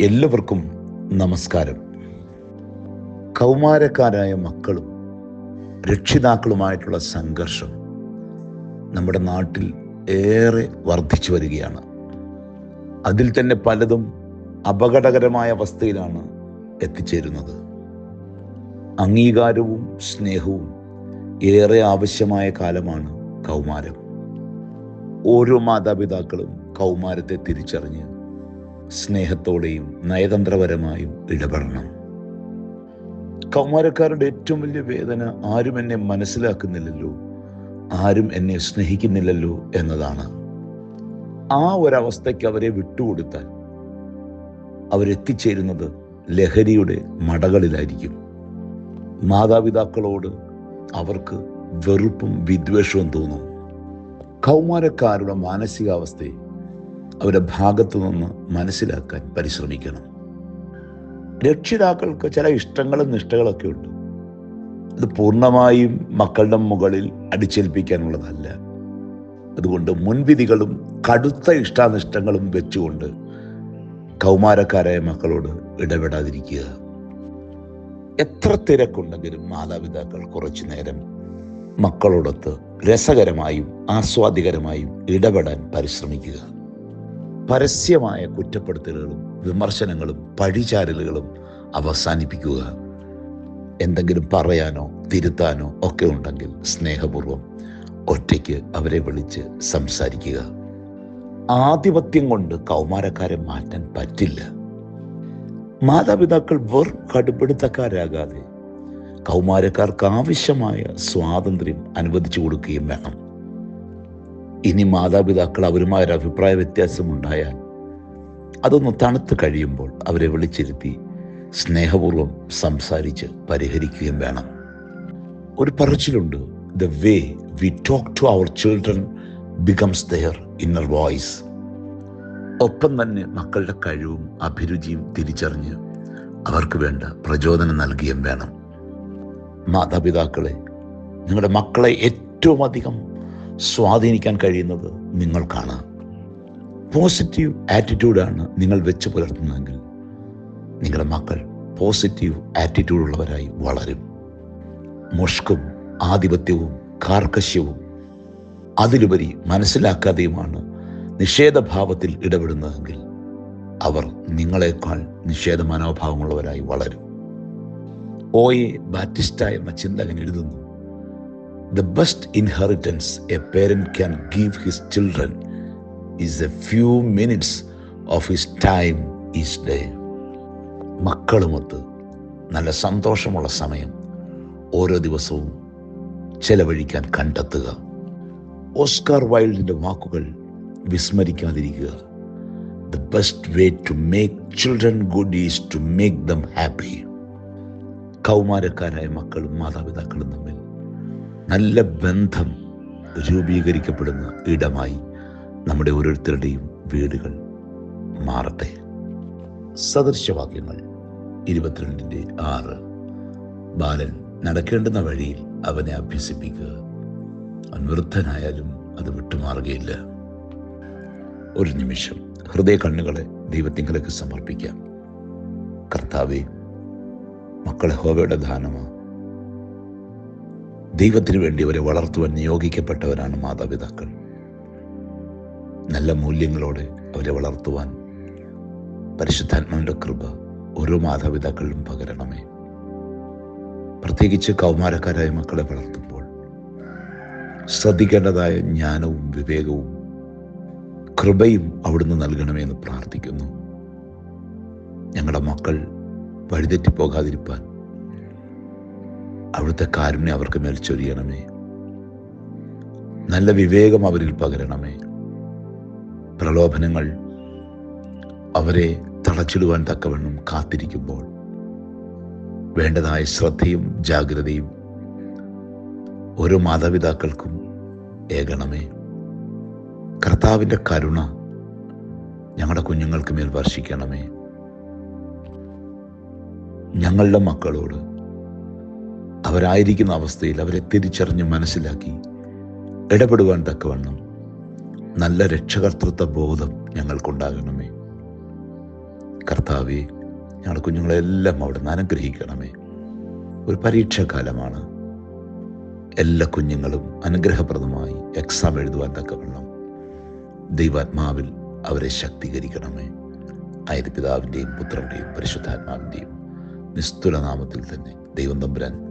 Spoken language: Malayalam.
എല്ലാവർക്കും നമസ്കാരം. കൗമാരക്കാരായ മക്കളും രക്ഷിതാക്കളുമായിട്ടുള്ള സംഘർഷം നമ്മുടെ നാട്ടിൽ ഏറെ വർദ്ധിച്ചു വരികയാണ്. അതിൽ തന്നെ പലതും അപകടകരമായ അവസ്ഥയിലാണ് എത്തിച്ചേരുന്നത്. അംഗീകാരവും സ്നേഹവും ഏറെ ആവശ്യമായ കാലമാണ് കൗമാരം. ഓരോ മാതാപിതാക്കളും കൗമാരത്തെ തിരിച്ചറിഞ്ഞ് സ്നേഹത്തോടെയും നയതന്ത്രപരമായും ഇടപെടണം. കൗമാരക്കാരുടെ ഏറ്റവും വലിയ വേദന ആരും എന്നെ മനസ്സിലാക്കുന്നില്ലല്ലോ ആരും എന്നെ സ്നേഹിക്കുന്നില്ലല്ലോ എന്നതാണ്. ആ ഒരവസ്ഥയ്ക്ക് അവരെ വിട്ടുകൊടുത്താൽ അവരെത്തിച്ചേരുന്നത് ലഹരിയുടെ മടകളിലായിരിക്കും. മാതാപിതാക്കളോട് അവർക്ക് വെറുപ്പും വിദ്വേഷവും തോന്നും. കൗമാരക്കാരുടെ മാനസികാവസ്ഥയെ അവരുടെ ഭാഗത്തു നിന്ന് മനസ്സിലാക്കാൻ പരിശ്രമിക്കണം. രക്ഷിതാക്കൾക്ക് ചില ഇഷ്ടങ്ങളും നിഷ്ഠകളൊക്കെ ഉണ്ട്. അത് പൂർണമായും മക്കളുടെ മുകളിൽ അടിച്ചേൽപ്പിക്കാനുള്ളതല്ല. അതുകൊണ്ട് മുൻവിധികളും കടുത്ത ഇഷ്ടാനിഷ്ടങ്ങളും വെച്ചുകൊണ്ട് കൗമാരക്കാരായ മക്കളോട് ഇടപെടാതിരിക്കുക. എത്ര തിരക്കുണ്ടെങ്കിലും മാതാപിതാക്കൾ കുറച്ചു നേരം മക്കളോടൊത്ത് രസകരമായും ആസ്വാദികരമായും ഇടപെടാൻ പരിശ്രമിക്കുക. പരസ്യമായ കുറ്റപ്പെടുത്തലുകളും വിമർശനങ്ങളും പഴിചാരലുകളും അവസാനിപ്പിക്കുക. എന്തെങ്കിലും പറയാനോ തിരുത്താനോ ഒക്കെ ഉണ്ടെങ്കിൽ സ്നേഹപൂർവം ഒറ്റയ്ക്ക് അവരെ വിളിച്ച് സംസാരിക്കുക. ആധിപത്യം കൊണ്ട് കൗമാരക്കാരെ മാറ്റാൻ പറ്റില്ല. മാതാപിതാക്കൾ വെറും കടുപ്പെടുത്തക്കാരാകാതെ കൗമാരക്കാർക്ക് ആവശ്യമായ സ്വാതന്ത്ര്യം അനുവദിച്ചു കൊടുക്കുകയും വേണം. ഇനി മാതാപിതാക്കൾ അവരുമായ ഒരു അഭിപ്രായ വ്യത്യാസം ഉണ്ടായാൽ അതൊന്ന് തണുത്ത് കഴിയുമ്പോൾ അവരെ വിളിച്ചിരുത്തി സ്നേഹപൂർവം സംസാരിച്ച് പരിഹരിക്കുകയും വേണം. ഒരു പറച്ചിലുണ്ട് the way we talk to our children becomes their inner voice ഒപ്പം തന്നെ മക്കളുടെ കഴിവും അഭിരുചിയും തിരിച്ചറിഞ്ഞ് അവർക്ക് വേണ്ട പ്രചോദനം നൽകുകയും വേണം. മാതാപിതാക്കളെ നിങ്ങളുടെ മക്കളെ ഏറ്റവും അധികം സ്വാധീനിക്കാൻ കഴിയുന്നത് നിങ്ങൾക്കാണ്. പോസിറ്റീവ് ആറ്റിറ്റ്യൂഡാണ് നിങ്ങൾ വെച്ച് പുലർത്തുന്നതെങ്കിൽ നിങ്ങളുടെ മക്കൾ പോസിറ്റീവ് ആറ്റിറ്റ്യൂഡ് ഉള്ളവരായി വളരും. മുഷ്കും ആധിപത്യവും കാർക്കശ്യവും അതിലുപരി മനസ്സിലാക്കാതെയുമാണ് നിഷേധഭാവത്തിൽ ഇടപെടുന്നതെങ്കിൽ അവർ നിങ്ങളെക്കാൾ നിഷേധ മനോഭാവമുള്ളവരായി വളരും. ഓയെ ബാറ്റിസ്റ്റ എന്ന ചിന്തകൻ എഴുതുന്നു the best inheritance a parent can give his children is a few minutes of his time is day മക്കളുമൊത്ത് നല്ല സന്തോഷമുള്ള സമയം ഓരോ ദിവസവും ചെലവഴിക്കാൻ കണ്ടെത്തുക. ഓസ്കാർ വൈൽഡിന്റെ വാക്കുകൾ വിസ്മരിക്കാതിരിക്കുക. The best way to make children good is to make them happy കൗമാരക്കാരായ മക്കളും മാതാപിതാക്കളും തമ്മിൽ നല്ല ബന്ധം രൂപീകരിക്കപ്പെടുന്ന ഇടമായി നമ്മുടെ ഓരോരുത്തരുടെയും വീടുകൾ മാറട്ടെ. സദൃശവാക്യങ്ങൾ ഇരുപത്തിരണ്ടിന്റെ ആറ്. ബാലൻ നടക്കേണ്ടുന്ന വഴിയിൽ അവനെ അഭ്യസിപ്പിക്കുക. അൻവൃദ്ധനായാലും അത് വിട്ടുമാറുകയില്ല. ഒരു നിമിഷം ഹൃദയ കണ്ണുകളെ ദൈവത്തിങ്കലേക്ക് സമർപ്പിക്കാം. കർത്താവെ മക്കളെ ഹോവയുടെ ദാനമാണ് ദൈവത്തിന് വേണ്ടി അവരെ വളർത്തുവാൻ നിയോഗിക്കപ്പെട്ടവരാണ് മാതാപിതാക്കൾ. നല്ല മൂല്യങ്ങളോടെ അവരെ വളർത്തുവാൻ പരിശുദ്ധാത്മാവിന്റെ കൃപ ഓരോ മാതാപിതാക്കളിലും പകരണമേ. പ്രത്യേകിച്ച് കൗമാരക്കാരായ മക്കളെ വളർത്തുമ്പോൾ ശ്രദ്ധിക്കേണ്ടതായ ജ്ഞാനവും വിവേകവും കൃപയും അവിടുന്ന് നൽകണമെന്ന് പ്രാർത്ഥിക്കുന്നു. ഞങ്ങളുടെ മക്കൾ വഴിതെറ്റിപ്പോകാതിരിപ്പാൻ അവിടുത്തെ കാരുണ്യം അവർക്ക് മേൽ ചൊരിയണമേ. നല്ല വിവേകം അവരിൽ പകരണമേ. പ്രലോഭനങ്ങൾ അവരെ തളച്ചിടുവാൻ തക്കവണ്ണം കാത്തിരിക്കുമ്പോൾ വേണ്ടതായ ശ്രദ്ധയും ജാഗ്രതയും ഓരോ മാതാപിതാക്കൾക്കും ഏകണമേ. കർത്താവിന്റെ കരുണ ഞങ്ങളുടെ കുഞ്ഞുങ്ങൾക്ക് മേൽ വർഷിക്കണമേ. ഞങ്ങളുടെ മക്കളോട് അവരായിരിക്കുന്ന അവസ്ഥയിൽ അവരെ തിരിച്ചറിഞ്ഞ് മനസ്സിലാക്കി ഇടപെടുവാൻ തക്കവണ്ണം നല്ല രക്ഷകർത്തൃത്വ ബോധം ഞങ്ങൾക്കുണ്ടാകണമേ. കർത്താവെ ഞങ്ങളുടെ കുഞ്ഞുങ്ങളെല്ലാം അവിടെ നിന്ന് അനുഗ്രഹിക്കണമേ. ഒരു പരീക്ഷാകാലമാണ്. എല്ലാ കുഞ്ഞുങ്ങളും അനുഗ്രഹപ്രദമായി എക്സാം എഴുതുവാൻ തക്കവണ്ണം ദൈവാത്മാവിൽ അവരെ ശക്തീകരിക്കണമേ. ആയത് പിതാവിന്റെയും പുത്രന്റെയും പരിശുദ്ധാത്മാവിന്റെയും നിസ്തുല നാമത്തിൽ തന്നെ ദൈവം തമ്പുരാൻ